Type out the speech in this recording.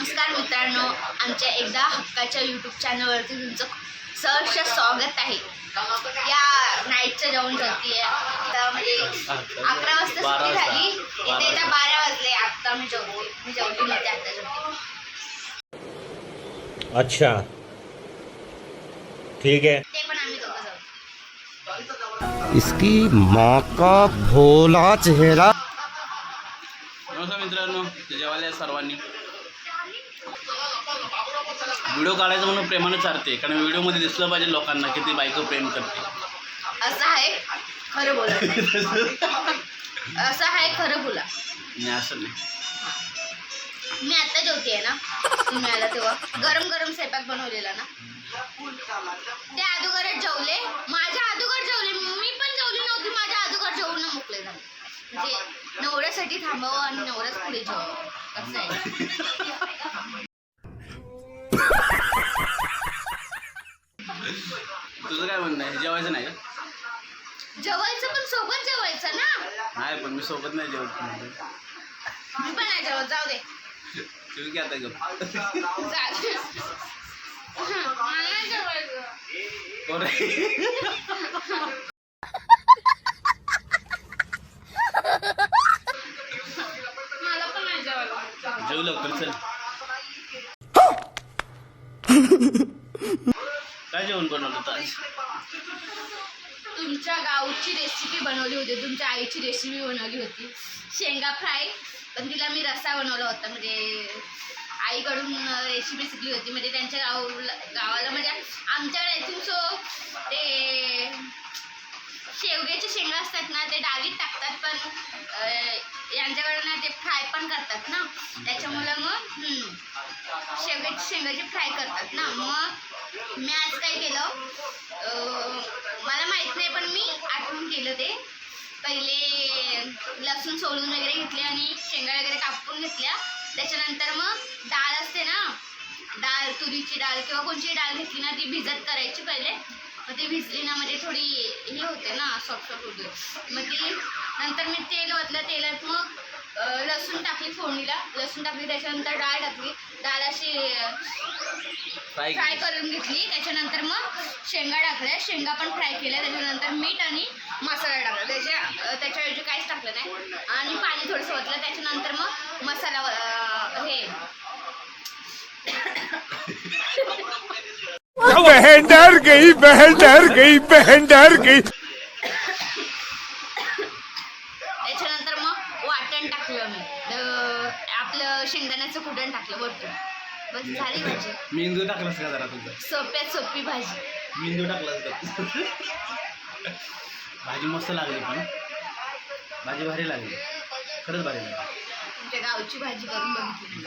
नमस्कार मित्रांनो आमच्या एकदा हक्काच्या यूट्यूब चॅनलवरती तुमचं सहर्ष स्वागत आहे. या नाईटचं जेवण करते आता म्हणजे अकरा वाजता सुट्टी. झाली. बारा इथे इथं वाजता. बारा वाजले. आता मी जेवते. मी जेवली नव्हते आता जेवते. अच्छा. ठीक है ते पण आम्ही दोघं जाऊ. इसकी माँ का भोला चेहरा नमस्कार मित्रांनो जेवायला सर्वांनी. व्हिडिओ काढायचं म्हणून प्रेमाने चालते कारण व्हिडिओमध्ये दिसलं पाहिजे लोकांना की ती बायको प्रेम करते. असं आहे? खरं बोला. असं आहे खरं बोला. नाही असं नाही. मी आता जेवते ना आला तेव्हा. गरम गरम स्वयंपाक बनवलेला ना ते अगोदरच जेवले माझ्या अगोदर जेवले मी पण जेवली नव्हती माझ्या अगोदर जेवून मोकळे झाले म्हणजे नवऱ्यासाठी थांबावं आणि नवऱ्याच पुढे जेवावं असं आहे. तुझं काय म्हणणं आहे? जेवायचं नाही का? जेवायचं पण सोबत जेवायचं ना? नाही पण मी सोबत नाही जेवत मी पण नाही जेवत. जाऊ दे. तुम्ही काय आता गप. जा. दे. मला नाही जेवायचं आहे? मला पण नाही जेवायला जेवू लवकर चल. काय जेवण बनवलं होतं आज? तुमच्या गावची रेसिपी बनवली होती. तुमच्या आईची रेसिपी बनवली होती. शेंगा फ्राय. पण तिला मी रस्सा बनवला होता. म्हणजे आईकडून रेसिपी शिकली होती. म्हणजे त्यांच्या गाव गावाला म्हणजे आमच्याकडे आय सो ते शेवग्याचे शेंगा असतात ना ते डाळीत टाकतात. पण यांच्याकडे ना ते फ्राय पण करतात ना. त्याच्यामुळं मग हम्म, शेंगाची फ्राय करतात ना. मग मी आज काय केलं? मला माहीत नाही पण मी आठवून केलं ते. पहिले लसूण सोलून वगैरे घेतले आणि शेंगा वगैरे कापून घेतल्या. त्याच्यानंतर मग डाळ असते ना डाळ तुरीची डाळ किंवा कोणची डाळ घेतली ना ती भिजत करायची पहिले. मग ती भिजली ना म्हणजे थोडी हे होते ना सॉफ्ट सॉफ्ट होते. मग ती नंतर मी तेल ओतलं. तेलात मग टाकली फोडणीला लसूण टाकली त्याच्यानंतर डाळ टाकली. डाळ अशी फ्राय फ्राय करून घेतली. त्याच्यानंतर मग शेंगा टाकल्या. शेंगा पण फ्राय केल्या. त्याच्यानंतर मीठ आणि मसाला टाकला. त्याच्या त्याच्याऐवजी काहीच टाकलं नाही. आणि पाणी थोडंसं ओतलं. त्याच्यानंतर मग मसाला हे. बहन डर गई बहन डर गई बहन डर गई त्याच्यानंतर मग वाटण टाकलं मी अं, आपलं शेंगदाण्याचं कुटण टाकलं वरतून? बस झाली भाजी. मेंदू टाकलास का जरा तुझं? सोप्यात सोपी भाजी. मेंदू टाकलास का भाजी मस्त लागली पण. भाजी भारी लागली. खरंच भारी लागली. तुमच्या गावची भाजी करून बघितली.